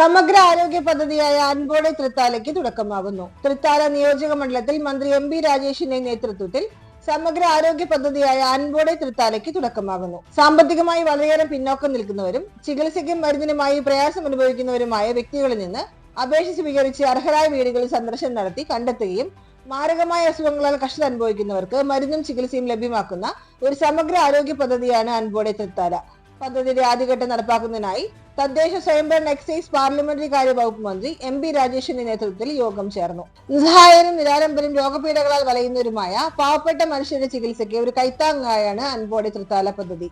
സമഗ്ര ആരോഗ്യ പദ്ധതിയായ അൻപോടെ തൃത്താലയ്ക്ക് തുടക്കമാകുന്നു. തൃത്താല നിയോജക മണ്ഡലത്തിൽ മന്ത്രി എം ബി രാജേഷിന്റെ നേതൃത്വത്തിൽ സമഗ്ര ആരോഗ്യ പദ്ധതിയായ അൻപോടെ തൃത്താലയ്ക്ക് തുടക്കമാകുന്നു. സാമ്പത്തികമായി വളരെയേറെ പിന്നോക്കം നിൽക്കുന്നവരും ചികിത്സയ്ക്കും മരുന്നിനുമായി പ്രയാസം അനുഭവിക്കുന്നവരുമായ വ്യക്തികളിൽ നിന്ന് അപേക്ഷ സ്വീകരിച്ച് അർഹരായ വീടുകളിൽ സന്ദർശനം നടത്തി കണ്ടെത്തുകയും മാരകമായ അസുഖങ്ങളാൽ കഷ്ടത അനുഭവിക്കുന്നവർക്ക് മരുന്നും ചികിത്സയും ലഭ്യമാക്കുന്ന ഒരു സമഗ്ര ആരോഗ്യ പദ്ധതിയാണ് അൻപോടെ തൃത്താല. പദ്ധതിയുടെ ആദ്യഘട്ടം നടപ്പാക്കുന്നതിനായി തദ്ദേശ സ്വയംഭരണ എക്സൈസ് പാർലമെന്ററി കാര്യ വകുപ്പ് മന്ത്രി എം പി രാജേഷിന്റെ നേതൃത്വത്തിൽ യോഗം ചേർന്നു. നിസ്സഹായരും നിരാലംബരും രോഗപീഠകളാൽ വലയുന്നവരുമായ പാവപ്പെട്ട മനുഷ്യരുടെ ചികിത്സയ്ക്ക് ഒരു കൈത്താങ്ങായാണ് അൻപോടെ തൃത്താല പദ്ധതി.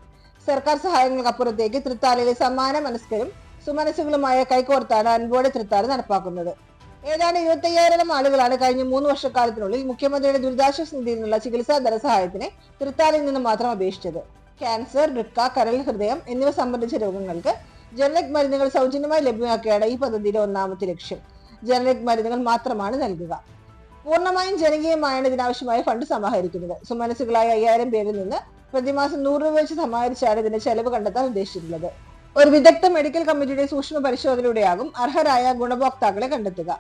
സർക്കാർ സഹായങ്ങൾക്കപ്പുറത്തേക്ക് തൃത്താലയിലെ സമാന മനസ്കരും സുമനസ്സുകളുമായ കൈകോർത്താണ് അൻപോടെ തൃത്താല നടപ്പാക്കുന്നത്. ഏതാണ്ട് ഇരുപത്തയ്യായിരം ആളുകളാണ് കഴിഞ്ഞ മൂന്ന് വർഷക്കാലത്തിനുള്ളിൽ മുഖ്യമന്ത്രിയുടെ ദുരിതാശ്വാസ നിധിയിൽ നിന്നുള്ള ചികിത്സാ ധനസഹായത്തിന് തൃത്താലയിൽ നിന്ന് മാത്രം അപേക്ഷിച്ചത്. ക്യാൻസർ വൃക്ക കരൾ ഹൃദയം എന്നിവ സംബന്ധിച്ച രോഗങ്ങൾക്ക് ജനറിക് മരുന്നുകൾ സൗജന്യമായി ലഭ്യമാക്കുകയാണ് ഈ പദ്ധതിയുടെ ഒന്നാമത്തെ ലക്ഷ്യം. ജനറിക് മരുന്നുകൾ മാത്രമാണ് നൽകുക. പൂർണമായും ജനകീയമായാണ് ഇതിനാവശ്യമായ ഫണ്ട് സമാഹരിക്കുന്നത്. സുമനസുകളായ അയ്യായിരം പേരിൽ നിന്ന് പ്രതിമാസം നൂറ് രൂപ വെച്ച് സമാഹരിച്ചാണ് ഇതിന്റെ ചെലവ് കണ്ടെത്താൻ ഉദ്ദേശിച്ചിട്ടുള്ളത്. ഒരു വിദഗ്ധ മെഡിക്കൽ കമ്മിറ്റിയുടെ സൂക്ഷ്മ പരിശോധനയിലൂടെയാകും അർഹരായ ഗുണഭോക്താക്കളെ കണ്ടെത്തുക.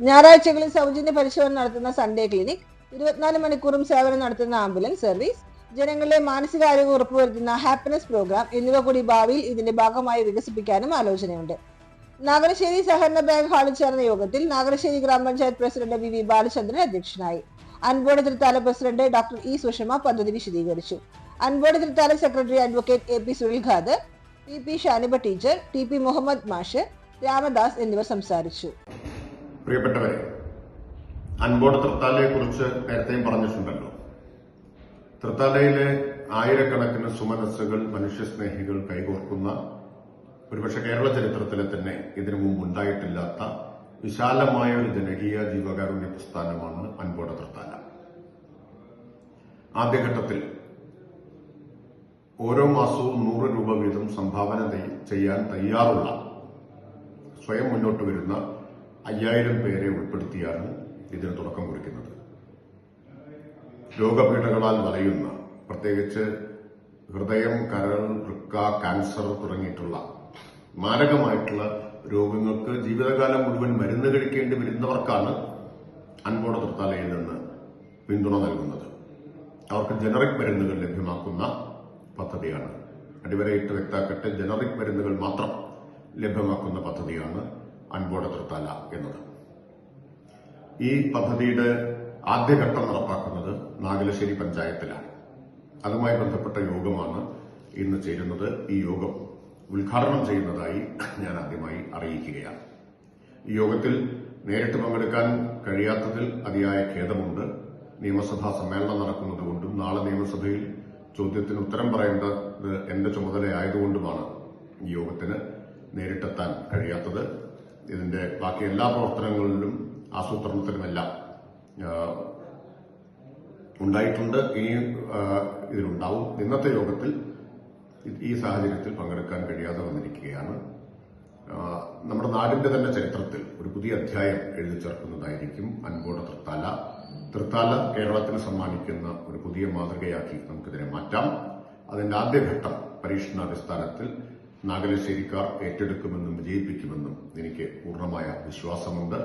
ഞായറാഴ്ചകളിൽ സൗജന്യ പരിശോധന നടത്തുന്ന സൺഡേ ക്ലിനിക് ഇരുപത്തിനാല് മണിക്കൂറും സേവനം നടത്തുന്ന ആംബുലൻസ് സർവീസ് ജനങ്ങളിലെ മാനസികാരോഗ്യം ഉറപ്പുവരുത്തുന്ന ഹാപ്പിനെസ് പ്രോഗ്രാം എന്നിവ കൂടി ഭാവിയിൽ ഇതിന്റെ ഭാഗമായി വികസിപ്പിക്കാനും ആലോചനയുണ്ട്. നാഗരശ്ശേരി സഹകരണ ബാങ്ക് ഹാളിൽ ചേർന്ന യോഗത്തിൽ നാഗരശ്ശേരി ഗ്രാമപഞ്ചായത്ത് പ്രസിഡന്റ് വി വി ബാലചന്ദ്രൻ അധ്യക്ഷനായി. Onboard Thrithala president doctor E Sushama പദ്ധതി വിശദീകരിച്ചു. Onboard Thrithala secretary advocate A P Sunil Khader P P Shaniba teacher T P Muhammad മാഷ് രാമദാസ് എന്നിവർ സംസാരിച്ചു. പ്രിയപ്പെട്ടവരെ അൻപോട് തൃത്താലയെ കുറിച്ച് നേരത്തെയും പറഞ്ഞിട്ടുണ്ടല്ലോ. തൃത്താലയിലെ ആയിരക്കണക്കിന് സുമനസ്സുകൾ മനുഷ്യസ്നേഹികൾ കൈകോർക്കുന്ന ഒരുപക്ഷെ കേരള ചരിത്രത്തിലെ തന്നെ ഇതിനു മുമ്പ് ഉണ്ടായിട്ടില്ലാത്ത വിശാലമായ ഒരു ജനകീയ ജീവകാരുണ്യ പ്രസ്ഥാനമാണ് അൻപോട തൃത്താല ആദ്യഘട്ടത്തിൽ ഓരോ മാസവും നൂറ് രൂപ വീതം സംഭാവന ചെയ്- ചെയ്യാൻ തയ്യാറുള്ള സ്വയം മുന്നോട്ട് വരുന്ന അയ്യായിരം പേരെ ഉൾപ്പെടുത്തിയാണ് ഇതിന് തുടക്കം കുറിക്കുന്നത്. രോഗപീഠകളാൽ വലയുന്ന പ്രത്യേകിച്ച് ഹൃദയം കരൾ വൃക്ക കാൻസർ തുടങ്ങിയിട്ടുള്ള മാരകമായിട്ടുള്ള രോഗങ്ങൾക്ക് ജീവിതകാലം മുഴുവൻ മരുന്ന് കഴിക്കേണ്ടി വരുന്നവർക്കാണ് അൻപോട തൃത്താലയിൽ നിന്ന് പിന്തുണ നൽകുന്നത്. അവർക്ക് ജനറിക് മരുന്നുകൾ ലഭ്യമാക്കുന്ന പദ്ധതിയാണ്. അടിവരയിട്ട് വ്യക്താക്കട്ടെ ജനറിക് മരുന്നുകൾ മാത്രം ലഭ്യമാക്കുന്ന പദ്ധതിയാണ് അൻപോട തൃത്താല എന്നത്. ഈ പദ്ധതിയുടെ ആദ്യഘട്ടം നടപ്പാക്കുന്നത് നാഗലശ്ശേരി പഞ്ചായത്തിലാണ്. അതുമായി ബന്ധപ്പെട്ട യോഗമാണ് ഇന്ന് ചേരുന്നത്. ഈ യോഗം ഉദ്ഘാടനം ചെയ്യുന്നതായി ഞാൻ ആദ്യമായി അറിയിക്കുകയാണ്. ഈ യോഗത്തിൽ നേരിട്ട് പങ്കെടുക്കാൻ കഴിയാത്തതിൽ അതിയായ ഖേദമുണ്ട്. നിയമസഭാ സമ്മേളനം നടക്കുന്നതുകൊണ്ടും നാളെ നിയമസഭയിൽ ചോദ്യത്തിന് ഉത്തരം പറയേണ്ടത് എന്റെ ചുമതലയായതുകൊണ്ടുമാണ് ഈ യോഗത്തിന് നേരിട്ടെത്താൻ കഴിയാത്തത്. ഇതിന്റെ ബാക്കി എല്ലാ പ്രവർത്തനങ്ങളിലും ആസൂത്രണത്തിലുമെല്ലാം ആ, ഉണ്ടായിട്ടുണ്ട്. ഇനിയും ഇതിലുണ്ടാവും. ഇന്നത്തെ യോഗത്തിൽ ഈ സാഹചര്യത്തിൽ പങ്കെടുക്കാൻ കഴിയാതെ വന്നിരിക്കുകയാണ്. നമ്മുടെ നാടിന്റെ തന്നെ ചരിത്രത്തിൽ ഒരു പുതിയ അധ്യായം എഴുതി ചേർക്കുന്നതായിരിക്കും അൻപോട തൃത്താല. തൃത്താല കേരളത്തിന് സമ്മാനിക്കുന്ന ഒരു പുതിയ മാതൃകയാക്കി നമുക്കിതിനെ മാറ്റാം. അതിന്റെ ആദ്യഘട്ടം പരീക്ഷണാടിസ്ഥാനത്തിൽ നാഗലശ്ശേരിക്കാർ ഏറ്റെടുക്കുമെന്നും വിജയിപ്പിക്കുമെന്നും എനിക്ക് പൂർണമായ വിശ്വാസമുണ്ട്.